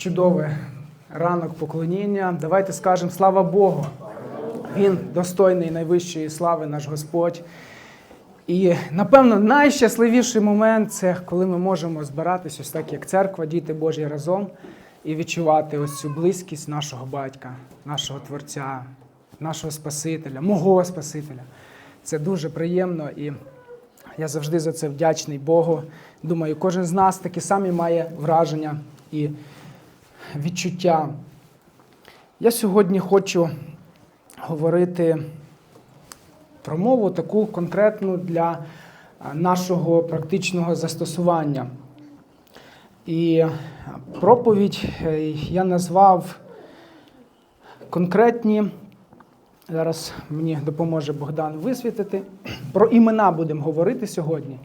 чудове ранок поклоніння. Давайте скажемо слава Богу. Він достойний найвищої слави, наш Господь. І напевно найщасливіший момент це коли ми можемо збиратися ось так, як церква, діти Божі разом, і відчувати ось цю близькість нашого батька, нашого Творця, нашого Спасителя, мого Спасителя. Це дуже приємно і я завжди за це вдячний Богу. Думаю, кожен з нас такі самі має враження і відчуття. Я сьогодні хочу говорити про мову таку конкретну для нашого практичного застосування. І проповідь е, я назвав конкретні. Зараз мені допоможе Богдан висвітити. Про імена будемо говорити сьогодні.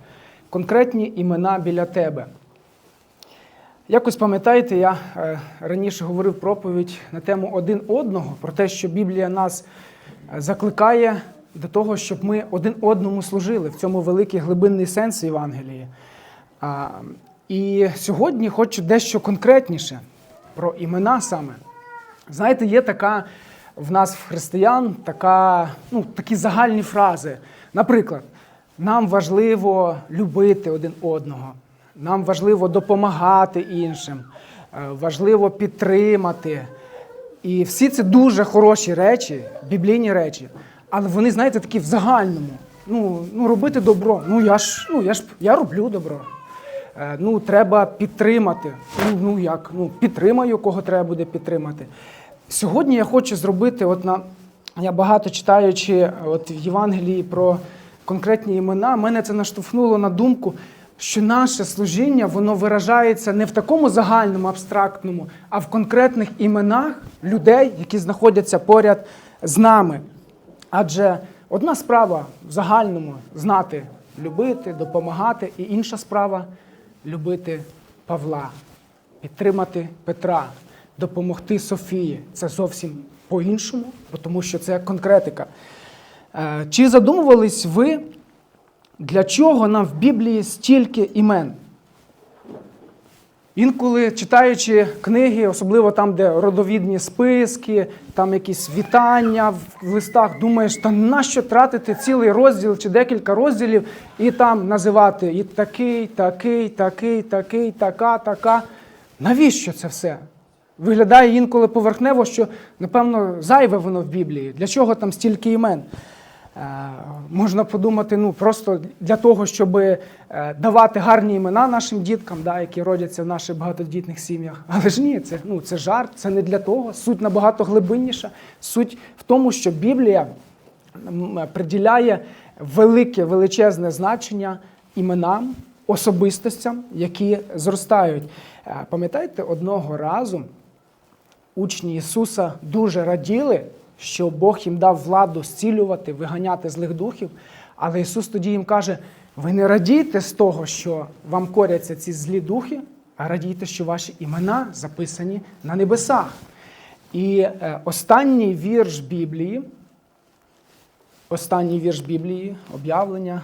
Конкретні імена біля тебе. Якось пам'ятаєте, я е, раніше говорив проповідь на тему один одного, про те, що Біблія нас е, закликає до того, щоб ми один одному служили. В цьому великий глибинний сенс Євангелії. І сьогодні хочу дещо конкретніше про імена саме. Знаєте, є така в нас, в християн, така, ну, такі загальні фрази. Наприклад, нам важливо любити один одного, нам важливо допомагати іншим, е, важливо підтримати. І всі це дуже хороші речі, біблійні речі, але вони, знаєте, такі в загальному. Ну, ну робити добро. Ну я ж, ну я ж я роблю добро. Е, Ну, треба підтримати. Ну, ну як? Ну, підтримаю, кого треба буде підтримати. Сьогодні я хочу зробити, от на я багато читаючи от в Євангелії про конкретні імена, мене це наштовхнуло на думку, що наше служіння воно виражається не в такому загальному, абстрактному, а в конкретних іменах людей, які знаходяться поряд з нами. Адже одна справа в загальному знати, любити, допомагати, і інша справа любити Павла, підтримати Петра, допомогти Софії. Це зовсім по-іншому, тому що це конкретика. Е, Чи задумувались ви, для чого нам в Біблії стільки імен? Інколи читаючи книги, особливо там, де родовідні списки, там якісь вітання в листах, думаєш, та нащо тратити цілий розділ чи декілька розділів і там називати і такий, такий, такий, такий, така, така. Навіщо це все? Виглядає інколи поверхнево, що, напевно, зайве воно в Біблії. Для чого там стільки імен? Е, Можна подумати, ну просто для того, щоб е, давати гарні імена нашим діткам, да, які родяться в наших багатодітних сім'ях. Але ж ні, це, ну, це жарт, це не для того. Суть набагато глибинніша. Суть в тому, що Біблія приділяє велике, величезне значення іменам, особистостям, які зростають. Е, Пам'ятаєте, одного разу учні Ісуса дуже раділи, що Бог їм дав владу зцілювати, виганяти злих духів. Але Ісус тоді їм каже: ви не радійте з того, що вам коряться ці злі духи, а радійте, що ваші імена записані на небесах. І е, останній вірш Біблії, останній вірш Біблії, об'явлення,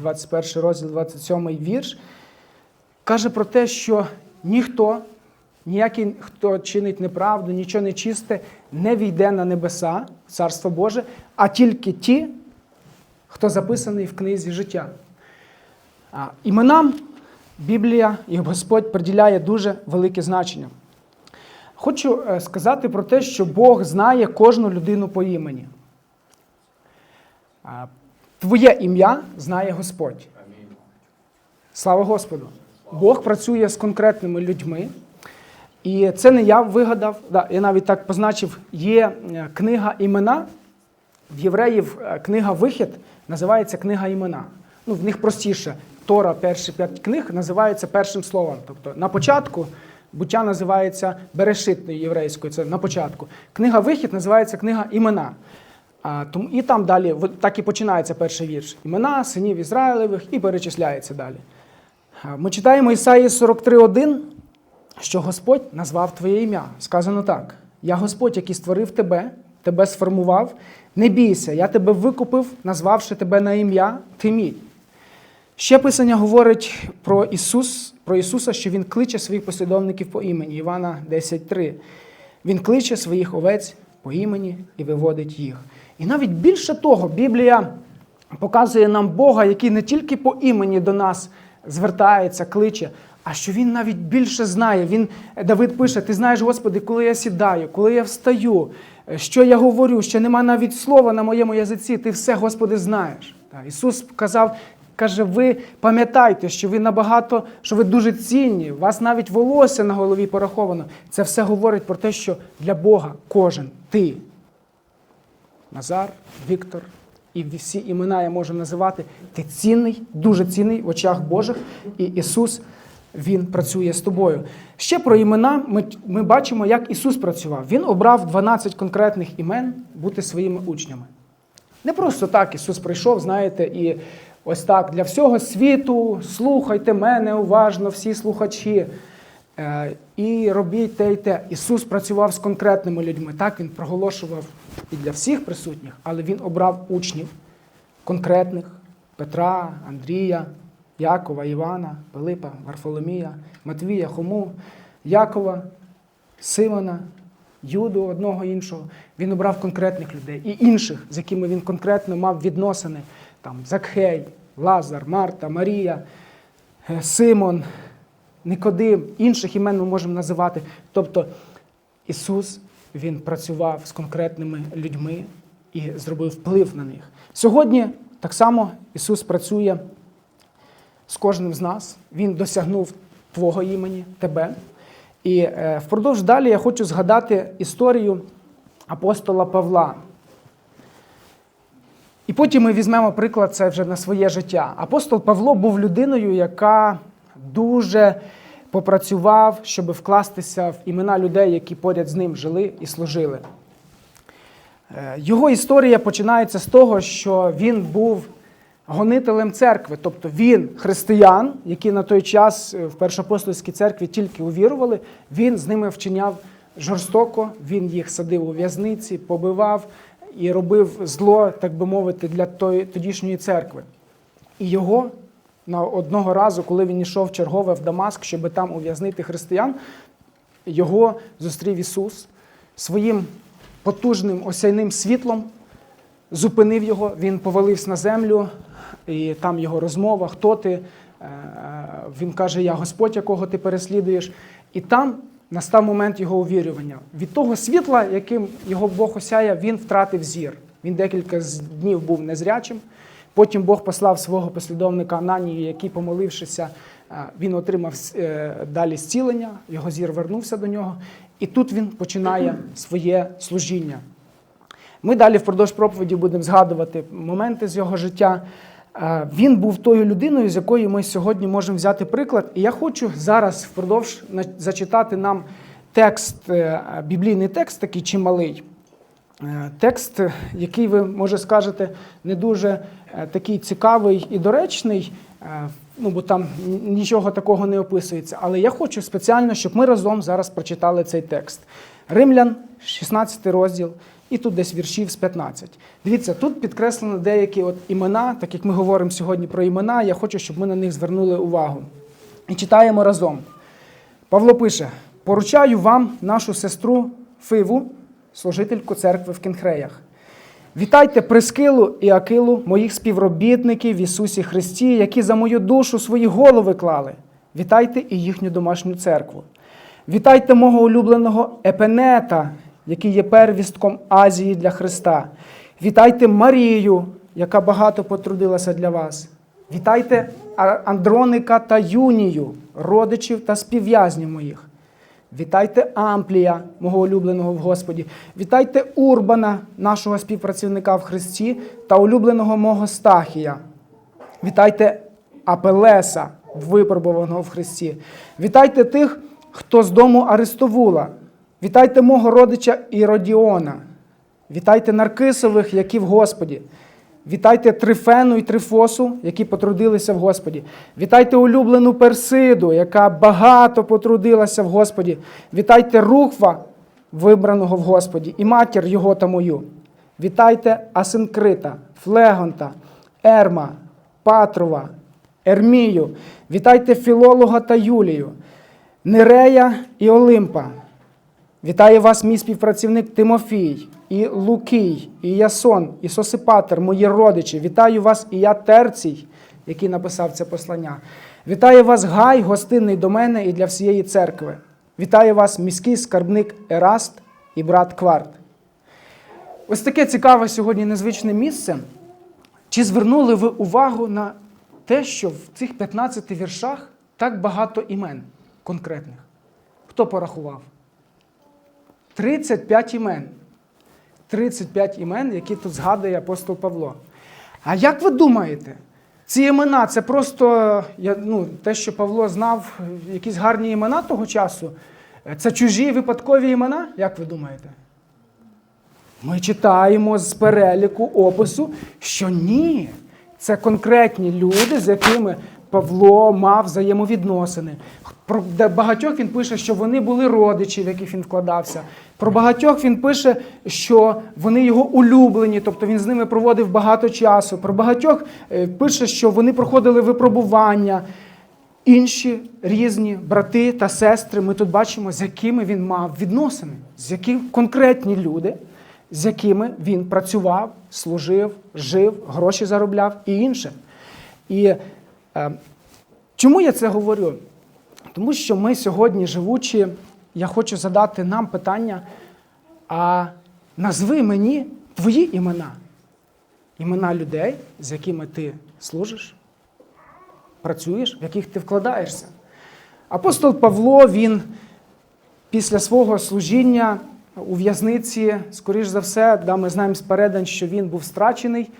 21 розділ, 27 вірш, каже про те, що ніхто, ніякий, хто чинить неправду, нічого нечисте, не війде на небеса, в Царство Боже, а тільки ті, хто записаний в книзі життя. А, Іменам Біблія і Господь приділяє дуже велике значення. Хочу е, сказати про те, що Бог знає кожну людину по імені. Твоє ім'я знає Господь. Слава Господу! Бог працює з конкретними людьми. І це не я вигадав. Да, я навіть так позначив, є е, книга імена. В євреїв е, книга Вихід називається книга імена. Ну, в них простіше. Тора, перші п'ять книг називаються першим словом. Тобто на початку буття називається Берешитною єврейською, це на початку. Книга Вихід називається книга імена. А, тому, і там далі так і починається перший вірш. Імена синів Ізраїлевих і перечисляється далі. Ми читаємо Ісаї 43.1, що Господь назвав твоє ім'я. Сказано так: Я Господь, який створив тебе, тебе сформував. Не бійся, я тебе викупив, назвавши тебе на ім'я, ти мій. Ще Писання говорить про Ісус, про Ісуса, що Він кличе своїх послідовників по імені. Івана 10.3. Він кличе своїх овець по імені і виводить їх. І навіть більше того, Біблія показує нам Бога, який не тільки по імені до нас звертається, кличе, а що він навіть більше знає. Він, Давид пише: Ти знаєш, Господи, коли я сідаю, коли я встаю, що я говорю, що нема навіть слова на моєму язиці, ти все, Господи, знаєш. Так, Ісус казав, каже, ви пам'ятайте, що ви набагато, що ви дуже цінні, у вас навіть волосся на голові пораховано. Це все говорить про те, що для Бога кожен ти. Назар, Віктор і всі імена я можу називати. Ти цінний, дуже цінний в очах Божих, і Ісус Він працює з тобою. Ще про імена ми, ми бачимо, як Ісус працював. Він обрав 12 конкретних імен бути своїми учнями. Не просто так Ісус прийшов, знаєте, і ось так для всього світу слухайте мене уважно, всі слухачі. Е, І робіть те й те. Ісус працював з конкретними людьми. Так Він проголошував і для всіх присутніх, але Він обрав учнів конкретних Петра, Андрія, Якова, Івана, Пилипа, Варфоломія, Матвія, Хому, Якова, Симона, Юду, одного іншого. Він обрав конкретних людей і інших, з якими він конкретно мав відносини. Там Закхей, Лазар, Марта, Марія, е, Симон, Никодим, інших імен ми можемо називати. Тобто Ісус Він працював з конкретними людьми і зробив вплив на них. Сьогодні так само Ісус працює з кожним з нас. Він досягнув Твого імені, тебе. І е, впродовж далі я хочу згадати історію апостола Павла. І потім ми візьмемо приклад це вже на своє життя. Апостол Павло був людиною, яка дуже попрацював, щоб вкластися в імена людей, які поряд з ним жили і служили. Е, Його історія починається з того, що він був гонителем церкви, тобто він християн, які на той час е, в Першоапостольській церкві тільки увірували, він з ними вчиняв жорстоко, він їх садив у в'язниці, побивав і робив зло, так би мовити, для тої, тодішньої церкви. І його на одного разу, коли він йшов чергове в Дамаск, щоб там ув'язнити християн, його зустрів Ісус своїм потужним осяйним світлом, зупинив його, він повалився на землю, і там його розмова, хто ти. Е, Він каже, я Господь, якого ти переслідуєш. І там настав момент його увірювання. Від того світла, яким його Бог осяяв, він втратив зір. Він декілька днів був незрячим. Потім Бог послав свого послідовника Ананію, який, помолившися, е, він отримав е, далі зцілення, його зір вернувся до нього. І тут він починає своє служіння. Ми далі впродовж проповіді будемо згадувати моменти з його життя. Е, Він був тою людиною, з якої ми сьогодні можемо взяти приклад. І я хочу зараз впродовж зачитати нам текст, е, біблійний текст, такий чималий. Е, Текст, який ви, може, скажете, не дуже такий цікавий і доречний, ну бо там нічого такого не описується. Але я хочу спеціально, щоб ми разом зараз прочитали цей текст. Римлян, 16 розділ, і тут десь віршів з 15. Дивіться, тут підкреслено деякі от імена, так як ми говоримо сьогодні про імена, я хочу, щоб ми на них звернули увагу. І читаємо разом. Павло пише: поручаю вам нашу сестру Фиву, служительку церкви в Кінхреях. Вітайте Прискилу і Акилу, моїх співробітників в Ісусі Христі, які за мою душу свої голови клали. Вітайте і їхню домашню церкву. Вітайте мого улюбленого Епенета, який є первістком Азії для Христа. Вітайте Марію, яка багато потрудилася для вас. Вітайте Андроника та Юнію, родичів та співв'язнів моїх. Вітайте Амплія, мого улюбленого в Господі. Вітайте Урбана, нашого співпрацівника в Христі, та улюбленого мого Стахія. Вітайте Апелеса, випробуваного в Христі. Вітайте тих, хто з дому Арестовула. Вітайте мого родича Іродіона. Вітайте Наркисових, які в Господі. Вітайте Трифену і Трифосу, які потрудилися в Господі. Вітайте улюблену Персиду, яка багато потрудилася в Господі. Вітайте Рухва, вибраного в Господі, і матір його та мою. Вітайте Асинкрита, Флегонта, Ерма, Патрова, Ермію, вітайте Філолога та Юлію, Нерея і Олимпа. Вітаю вас, мій співпрацівник Тимофій, і Лукій, і Ясон, і Сосипатер, мої родичі. Вітаю вас і я Терцій, який написав це послання. Вітаю вас, Гай, гостинний до мене і для всієї церкви. Вітаю вас, міський скарбник Ераст і брат Кварт. Ось таке цікаве сьогодні незвичне місце. Чи звернули ви увагу на те, що в цих 15 віршах так багато імен конкретних? Хто порахував? 35 імен. 35 імен, які тут згадує апостол Павло. А як ви думаєте, ці імена це просто ну, те, що Павло знав, якісь гарні імена того часу? Це чужі випадкові імена? Як ви думаєте? Ми читаємо з переліку опису, що ні. Це конкретні люди, з якими Павло мав взаємовідносини. Про багатьох він пише, що вони були родичі, в яких він вкладався. Про багатьох він пише, що вони його улюблені, тобто він з ними проводив багато часу. Про багатьох е, пише, що вони проходили випробування. Інші різні брати та сестри, ми тут бачимо, з якими він мав відносини, з якими конкретні люди, з якими він працював, служив, жив, гроші заробляв і інше. І е, чому я це говорю? Тому що ми сьогодні, живучи, я хочу задати нам питання: а назви мені твої імена, імена людей, з якими ти служиш, працюєш, в яких ти вкладаєшся. Апостол Павло, він після свого служіння у в'язниці, скоріш за все, да, ми знаємо з передань, що він був страчений.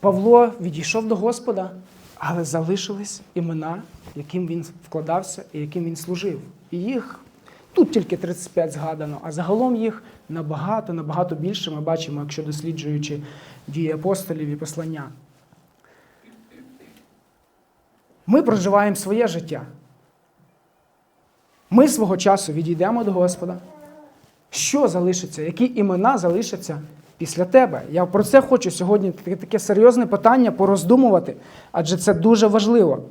Павло відійшов до Господа, але залишились імена, яким він вкладався і яким він служив. І їх тут тільки 35 згадано, а загалом їх набагато, набагато більше ми бачимо, якщо досліджуючи дії апостолів і послання. Ми проживаємо своє життя. Ми свого часу відійдемо до Господа. Що залишиться? Які імена залишаться після тебе? Я про це хочу сьогодні таке, серйозне питання пороздумувати, адже це дуже важливо.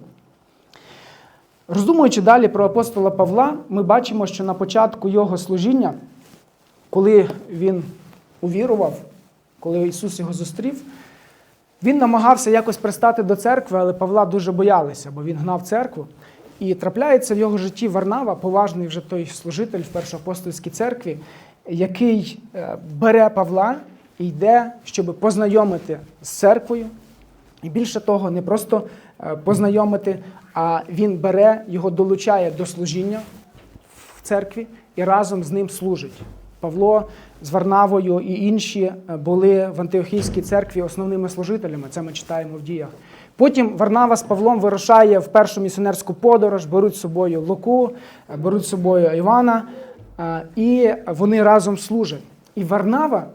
Роздумуючи далі про апостола Павла, ми бачимо, що на початку його служіння, коли він увірував, коли Ісус його зустрів, він намагався якось пристати до церкви, але Павла дуже боялися, бо він гнав церкву. І трапляється в його житті Варнава, поважний вже той служитель в першоапостольській церкві, який е, бере Павла і йде, щоб познайомити з церквою. І більше того, не просто е, познайомити, а він бере, його долучає до служіння в церкві і разом з ним служить. Павло з Варнавою і інші е, були в Антиохійській церкві основними служителями. Це ми читаємо в діях. Потім Варнава з Павлом вирушає в першу місіонерську подорож, беруть з собою Луку, е, беруть з собою Івана, е, і вони разом служать. І Варнава,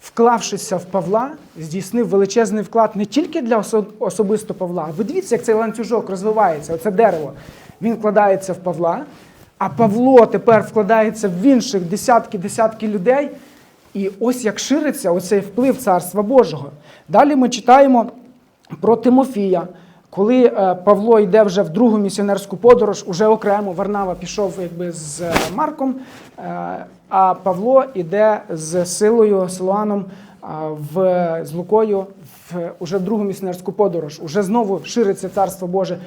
вклавшися в Павла, здійснив величезний вклад не тільки для особисто Павла. Ви дивіться, як цей ланцюжок розвивається, оце дерево. Він вкладається в Павла, а Павло тепер вкладається в інших десятки-десятки людей. І ось як шириться оцей вплив Царства Божого. Далі ми читаємо про Тимофія. Коли е, Павло йде вже в другу місіонерську подорож, уже окремо Варнава пішов якби з е, Марком, е, а Павло йде з силою, Силуаном в, з Лукою в уже другу місіонерську подорож. Уже знову шириться Царство Боже.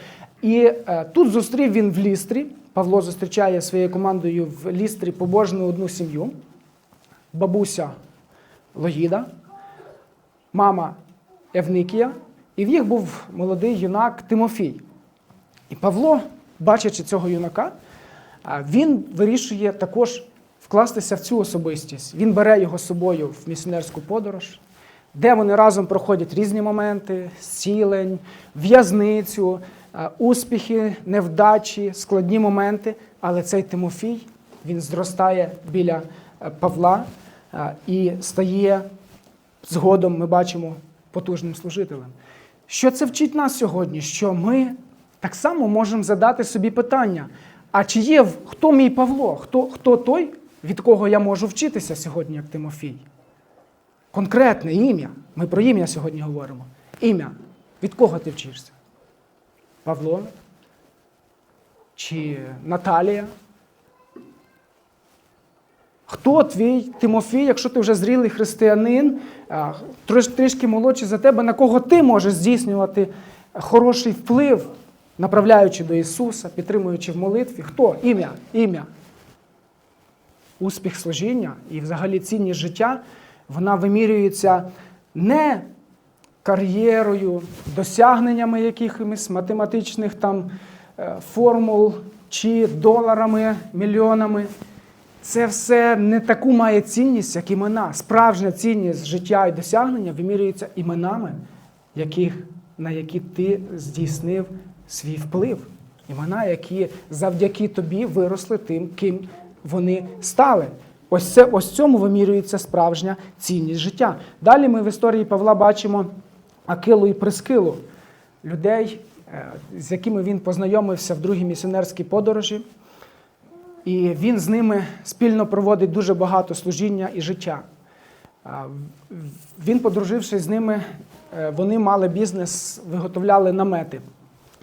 І е, тут зустрів він в Лістрі. Павло зустрічає своєю командою в Лістрі побожну одну сім'ю, бабуся Логіда, мама Евникія, і в їх був молодий юнак Тимофій. І Павло, бачачи цього юнака, він вирішує також вкластися в цю особистість. Він бере його з собою в місіонерську подорож, де вони разом проходять різні моменти, зцілень, в'язницю, успіхи, невдачі, складні моменти. Але цей Тимофій він зростає біля е, Павла і стає згодом, ми бачимо, потужним служителем. Що це вчить нас сьогодні? Що ми так само можемо задати собі питання: а чи є хто мій Павло? Хто, хто той, від кого я можу вчитися сьогодні, як Тимофій? Конкретне ім'я. Ми про ім'я сьогодні говоримо. Ім'я. Від кого ти вчишся? Павло чи Наталія? Хто твій Тимофій, якщо ти вже зрілий християнин, трішки молодший за тебе, на кого ти можеш здійснювати хороший вплив, направляючи до Ісуса, підтримуючи в молитві? Хто? Ім'я, ім'я. Успіх служіння і взагалі цінність життя, вона вимірюється не кар'єрою, досягненнями якихось математичних там е, формул чи доларами, мільйонами. Це все не таку має цінність, як імена. Справжня цінність життя і досягнення вимірюється іменами, яких, на які ти здійснив свій вплив. Імена, які завдяки тобі виросли тим, ким вони стали. Ось це ось цьому вимірюється справжня цінність життя. Далі ми в історії Павла бачимо Акилу і Прискилу, людей, е, з якими він познайомився в другій місіонерській подорожі. І він з ними спільно проводить дуже багато служіння і життя. Він, подружившись з ними, е, вони мали бізнес, виготовляли намети.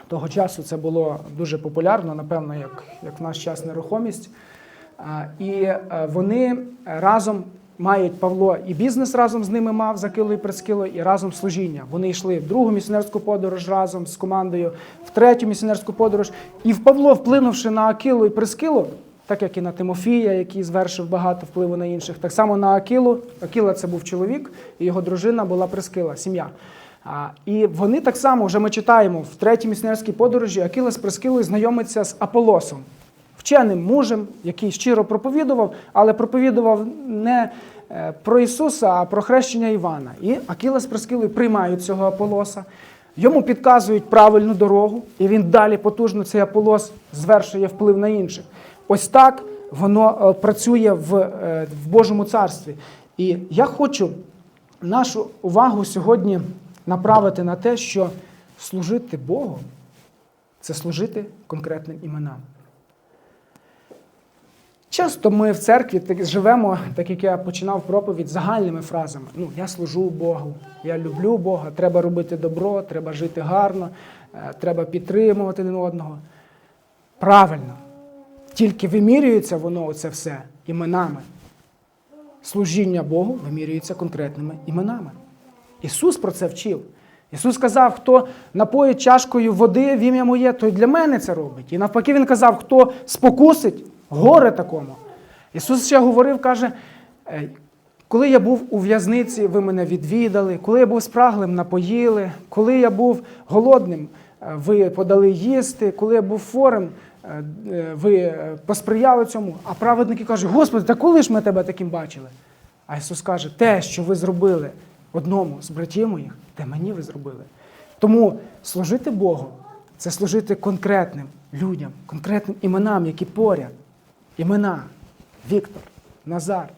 Того часу це було дуже популярно, напевно, як, як в наш час нерухомість. І е, вони разом мають Павло і бізнес разом з ними мав за кило і прескило, і разом служіння. Вони йшли в другу місіонерську подорож разом з командою, в третю місіонерську подорож. І в Павло, вплинувши на Акилу і Прескилу, так як і на Тимофія, який звершив багато впливу на інших, так само на Акилу. Акіла це був чоловік, і його дружина була Прескила, сім'я. А, і вони так само, вже ми читаємо в третій місіонерській подорожі, Акіла з Прескилою знайомиться з Аполосом, вченим мужем, який щиро проповідував, але проповідував не е, про Ісуса, а про хрещення Івана. І Акіла з Прескилою приймають цього Аполоса. Йому підказують правильну дорогу, і він далі потужно цей Аполос звершує вплив на інших. Ось так воно е, працює в, е, в Божому царстві. І я хочу нашу увагу сьогодні направити на те, що служити Богу це служити конкретним іменам. Часто ми в церкві так живемо, так як я починав проповідь, загальними фразами. Ну, я служу Богу, я люблю Бога, треба робити добро, треба жити гарно, е, треба підтримувати один одного. Правильно. Тільки вимірюється воно оце все іменами. Служіння Богу вимірюється конкретними іменами. Ісус про це вчив. Ісус сказав, хто напоїть чашкою води в ім'я моє, той для мене це робить. І навпаки, Він казав, хто спокусить, горе такому. Ісус ще говорив, каже, «Е, коли я був у в'язниці, ви мене відвідали, коли я був спраглим, напоїли, коли я був голодним, е, ви подали їсти, коли я був хворим, е, ви посприяли цьому. А праведники кажуть, Господи, та коли ж ми тебе таким бачили? А Ісус каже, те, що ви зробили одному з братів моїх, те мені ви зробили. Тому служити Богу це служити конкретним людям, конкретним іменам, які поряд. Імена Віктор, Назар,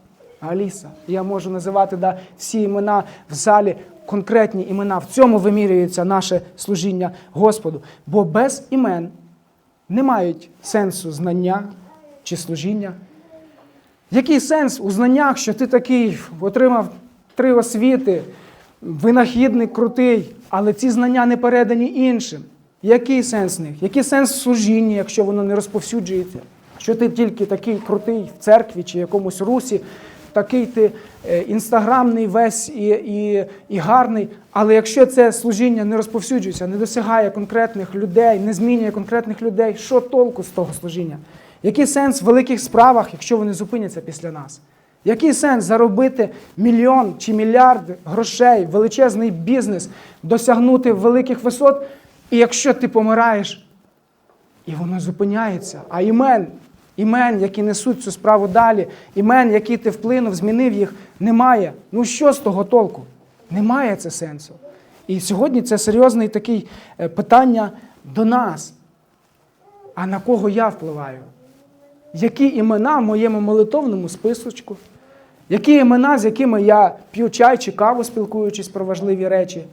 Аліса. Я можу називати да, всі імена в залі, конкретні імена. В цьому вимірюється наше служіння Господу. Бо без імен не мають сенсу знання чи служіння. Який сенс у знаннях, що ти такий отримав три освіти, винахідник крутий, але ці знання не передані іншим? Який сенс в них? Який сенс в служінні, якщо воно не розповсюджується? Що ти тільки такий крутий в церкві чи якомусь русі, такий ти е, інстаграмний весь і, і, і гарний, але якщо це служіння не розповсюджується, не досягає конкретних людей, не змінює конкретних людей, що толку з того служіння? Який сенс в великих справах, якщо вони зупиняться після нас? Який сенс заробити мільйон чи мільярд грошей, величезний бізнес, досягнути великих висот, і якщо ти помираєш, і воно зупиняється, а імен, імен, які несуть цю справу далі, імен, які ти вплинув, змінив їх, немає. Ну що з того толку? Немає це сенсу. І сьогодні це серйозне таке питання до нас. А на кого я впливаю? Які імена в моєму молитовному списочку? Які імена, з якими я п'ю чай чи каву, спілкуючись про важливі речі?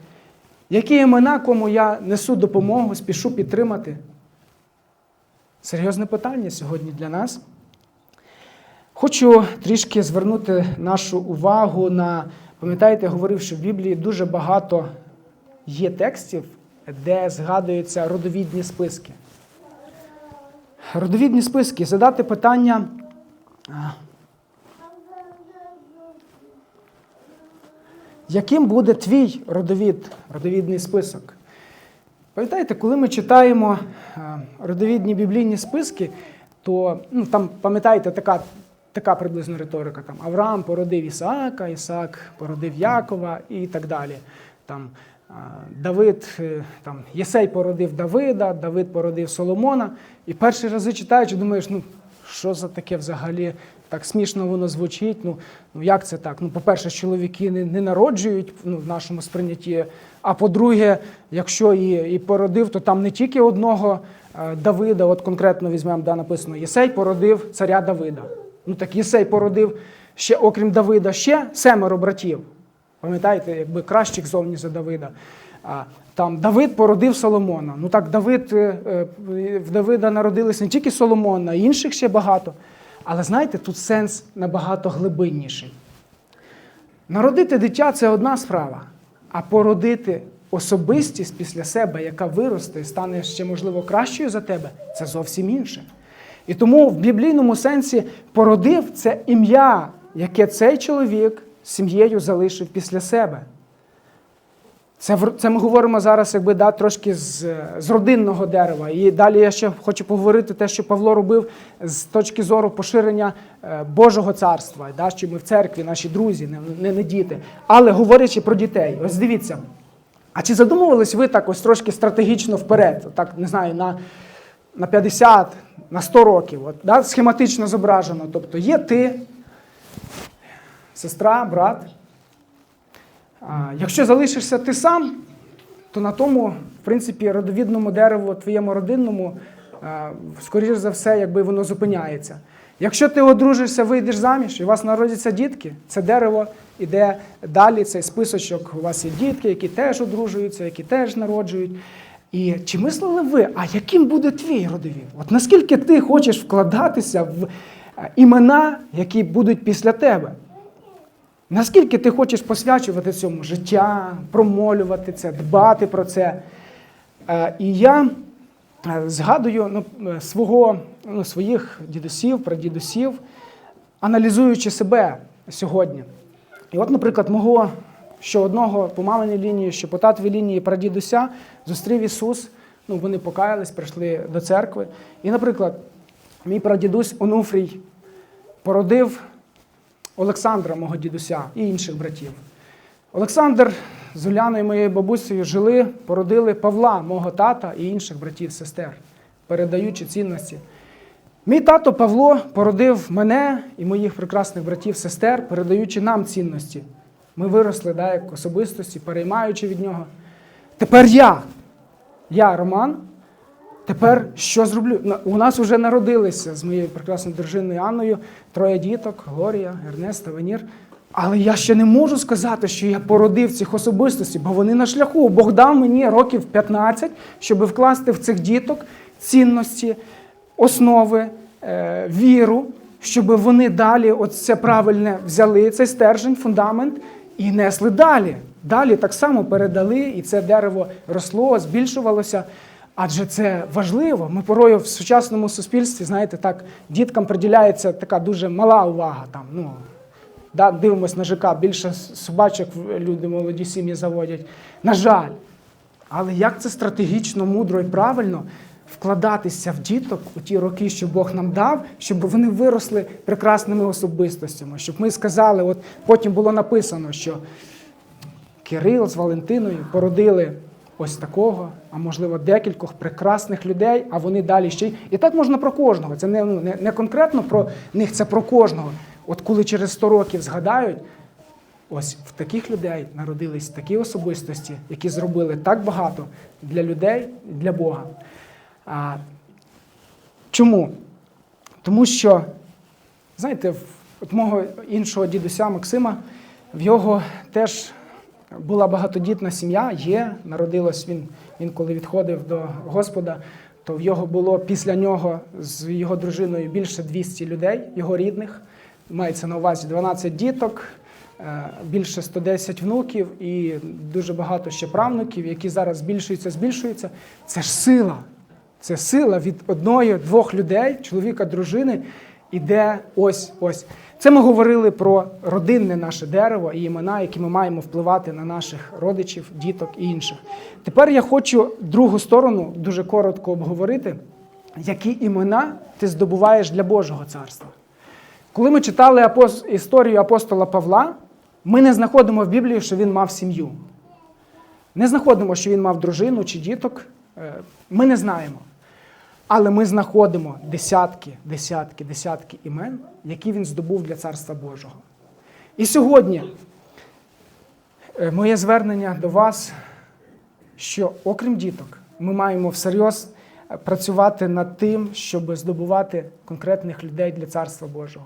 Які імена, кому я несу допомогу, спішу підтримати? Серйозне питання сьогодні для нас. Хочу трішки звернути нашу увагу на, пам'ятаєте, я говорив, що в Біблії дуже багато є текстів де згадуються родовідні списки. Родовідні списки задати питання. Яким буде твій родовід, родовідний список? Пам'ятаєте, коли ми читаємо е, родовідні біблійні списки, то ну, там, пам'ятаєте, така, така приблизно риторика. Там, Авраам породив Ісаака, Ісаак породив Якова і так далі. Там, е, Давид, е, там, Єсей породив Давида, Давид породив Соломона. І перші рази читаючи, думаєш, ну що за таке взагалі? Так смішно воно звучить. Ну, ну як це так? Ну, по-перше, чоловіки не, не народжують ну, в нашому сприйнятті. А по-друге, якщо і, і породив, то там не тільки одного е, Давида, от конкретно візьмемо, да, написано, Єсей породив царя Давида. Ну так Єсей породив ще, окрім Давида, ще семеро братів. Пам'ятаєте, якби кращих зовні за Давида. Там Давид породив Соломона. Ну так, Давид, е, е, в Давида народились не тільки Соломон, а інших ще багато. Але знаєте, тут сенс набагато глибинніший. Народити дитя це одна справа, а породити особистість після себе, яка виросте і стане ще, можливо, кращою за тебе, це зовсім інше. І тому в біблійному сенсі породив це ім'я, яке цей чоловік сім'єю залишив після себе. Це, це ми говоримо зараз, якби да, трошки з, з родинного дерева. І далі я ще хочу поговорити те, що Павло робив з точки зору поширення е, Божого царства, да, що ми в церкві, наші друзі, не, не, не діти. Але говорячи про дітей, ось дивіться. А чи задумувались ви так ось трошки стратегічно вперед? Так, не знаю, на, на 50, на 100 років, от, да, схематично зображено. Тобто є ти, сестра, брат. Якщо залишишся ти сам, то на тому, в принципі, родовідному дереву, твоєму родинному, скоріш за все, якби воно зупиняється. Якщо ти одружишся, вийдеш заміж, і у вас народяться дітки, це дерево іде далі, цей списочок. У вас є дітки, які теж одружуються, які теж народжують. І чи мислили ви, а яким буде твій родовід? От наскільки ти хочеш вкладатися в імена, які будуть після тебе? Наскільки ти хочеш посвячувати цьому життя, промолювати це, дбати про це? Е, І я е, згадую ну, е, свого, ну, своїх дідусів, прадідусів, аналізуючи себе сьогодні. І от, наприклад, мого що одного по маминій лінії, що по татовій лінії прадідуся зустрів Ісус. Ну, вони покаялись, прийшли до церкви. І, наприклад, мій прадідусь Онуфрій породив Олександра, мого дідуся, і інших братів. Олександр з Уляною, моєю бабусею, жили, породили Павла, мого тата і інших братів, сестер, передаючи цінності. Мій тато Павло породив мене і моїх прекрасних братів, сестер, передаючи нам цінності. Ми виросли да, як особистості, переймаючи від нього. Тепер я, я, Роман, Тепер що зроблю? У нас вже народилися з моєю прекрасною дружиною Анною троє діток: Глорія, Ернест, Венір. Але я ще не можу сказати, що я породив цих особистостей, бо вони на шляху. Бог дав мені років 15, щоб вкласти в цих діток цінності, основи, е, віру, щоб вони далі оце правильне взяли, цей стержень, фундамент і несли далі. Далі так само передали, і це дерево росло, збільшувалося. Адже це важливо. Ми порою в сучасному суспільстві, знаєте, так, діткам приділяється така дуже мала увага. Там, ну, да, дивимось на ЖК, більше собачок люди молоді сім'ї заводять. На жаль. Але як це стратегічно, мудро і правильно вкладатися в діток у ті роки, що Бог нам дав, щоб вони виросли прекрасними особистостями, щоб ми сказали, от потім було написано, що Кирил з Валентиною породили ось такого, а можливо декількох прекрасних людей, а вони далі ще й. І так можна про кожного. Це не, ну, не, не конкретно про них, це про кожного. От коли через 100 років згадають, ось в таких людей народились такі особистості, які зробили так багато для людей, для Бога. А, чому? Тому що, знаєте, от мого іншого дідуся Максима, в його теж була багатодітна сім'я, є, народилось він, він коли відходив до Господа, то в його було після нього з його дружиною більше 200 людей, його рідних. Мається на увазі 12 діток, е, більше 110 внуків і дуже багато ще правнуків, які зараз збільшуються, збільшуються. Це ж сила. Це сила від одної, двох людей, чоловіка, дружини, іде ось ось. Це ми говорили про родинне наше дерево і імена, які ми маємо впливати на наших родичів, діток і інших. Тепер я хочу другу сторону дуже коротко обговорити, які імена ти здобуваєш для Божого царства. Коли ми читали історію апостола Павла, ми не знаходимо в Біблії, що він мав сім'ю. Не знаходимо, що він мав дружину чи діток. Е, Ми не знаємо. Але ми знаходимо десятки, десятки, десятки імен, які він здобув для Царства Божого. І сьогодні е, моє звернення до вас, що окрім діток, ми маємо всерйоз е, працювати над тим, щоб здобувати конкретних людей для Царства Божого.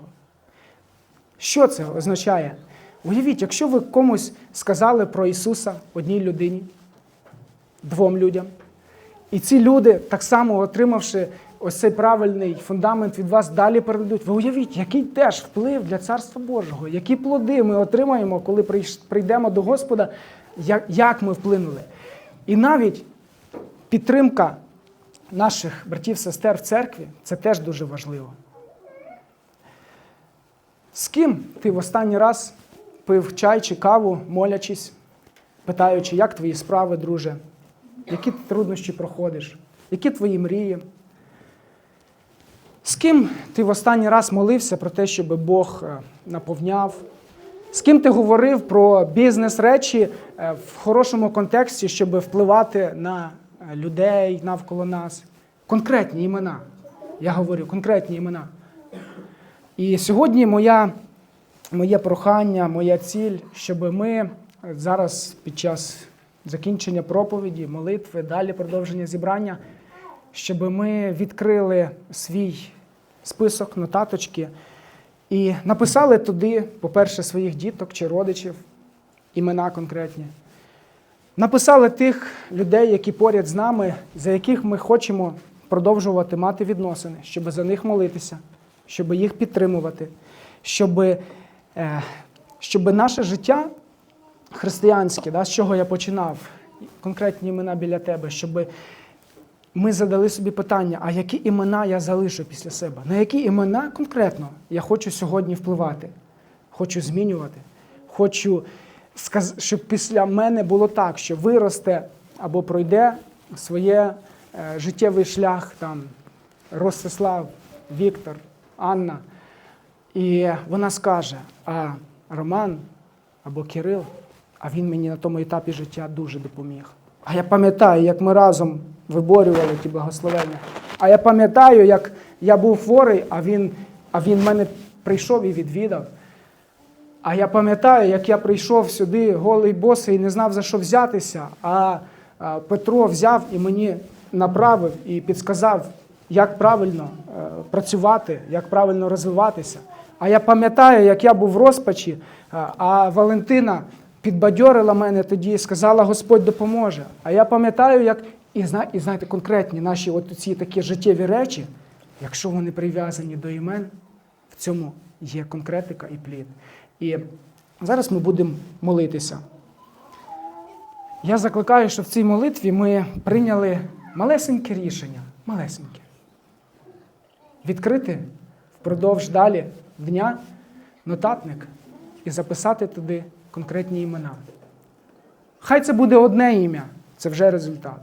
Що це означає? Уявіть, якщо ви комусь сказали про Ісуса одній людині, двом людям, і ці люди, так само отримавши ось цей правильний фундамент від вас, далі передадуть. Ви уявіть, який теж вплив для Царства Божого, які плоди ми отримаємо, коли прийдемо до Господа, як, ми вплинули. І навіть підтримка наших братів сестер в церкві це теж дуже важливо. З ким ти в останній раз пив чай чи каву, молячись, питаючи, як твої справи, друже, які ти труднощі проходиш, які твої мрії? З ким ти в останній раз молився про те, щоб Бог е, наповняв? З ким ти говорив про бізнес-речі е, в хорошому контексті, щоб впливати на е, людей навколо нас? Конкретні імена. Я говорю, конкретні імена. І сьогодні моя, моє прохання, моя ціль, щоб ми зараз під час закінчення проповіді, молитви, далі продовження зібрання, щоб ми відкрили свій список, нотаточки і написали туди, по-перше, своїх діток чи родичів, імена конкретні. Написали тих людей, які поряд з нами, за яких ми хочемо продовжувати мати відносини, щоб за них молитися, щоб їх підтримувати, щоб, е, щоб наше життя християнське, да, з чого я починав, конкретні імена біля тебе, щоб ми задали собі питання, а які імена я залишу після себе? На які імена конкретно я хочу сьогодні впливати? Хочу змінювати, хочу, щоб після мене було так, що виросте або пройде своє е, життєвий шлях там Ростислав, Віктор, Анна. І вона скаже: а Роман або Кирил, а він мені на тому етапі життя дуже допоміг. А я пам'ятаю, як ми разом виборювали ті благословення. А я пам'ятаю, як я був хворий, а він, а він мене прийшов і відвідав. А я пам'ятаю, як я прийшов сюди голий босий і не знав за що взятися. А, Петро взяв і мені направив і підсказав, як правильно е, працювати, як правильно розвиватися. А я пам'ятаю, як я був в розпачі, а, а Валентина підбадьорила мене тоді і сказала, Господь допоможе. А я пам'ятаю, як і, і знаєте, конкретні наші от ці такі життєві речі, якщо вони прив'язані до імен, в цьому є конкретика і плід. І зараз ми будемо молитися. Я закликаю, що в цій молитві ми прийняли малесеньке рішення. Малесеньке. Відкрити впродовж далі дня нотатник і записати туди конкретні імена. Хай це буде одне ім'я, це вже результат.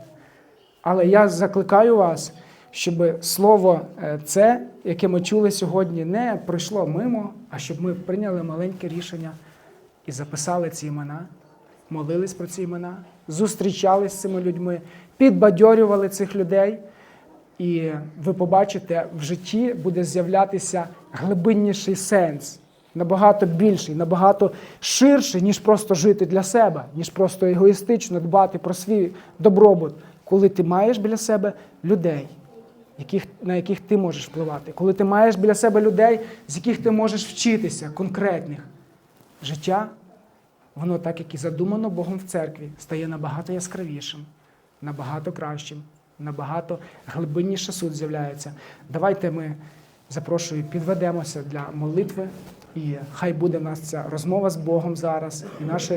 Але я закликаю вас, щоб слово е, це, яке ми чули сьогодні, не пройшло мимо, а щоб ми прийняли маленьке рішення і записали ці імена, молились про ці імена, зустрічались з цими людьми, підбадьорювали цих людей. І ви побачите, в житті буде з'являтися глибинніший сенс, набагато більший, набагато ширший, ніж просто жити для себе, ніж просто егоїстично дбати про свій добробут, коли ти маєш біля себе людей, яких, на яких ти можеш впливати, коли ти маєш біля себе людей, з яких ти можеш вчитися конкретних. Життя, воно так, як і задумано Богом в церкві, стає набагато яскравішим, набагато кращим, набагато глибинніше суд з'являється. Давайте ми запрошую, підведемося для молитви І хай буде в нас ця розмова з Богом зараз, і наша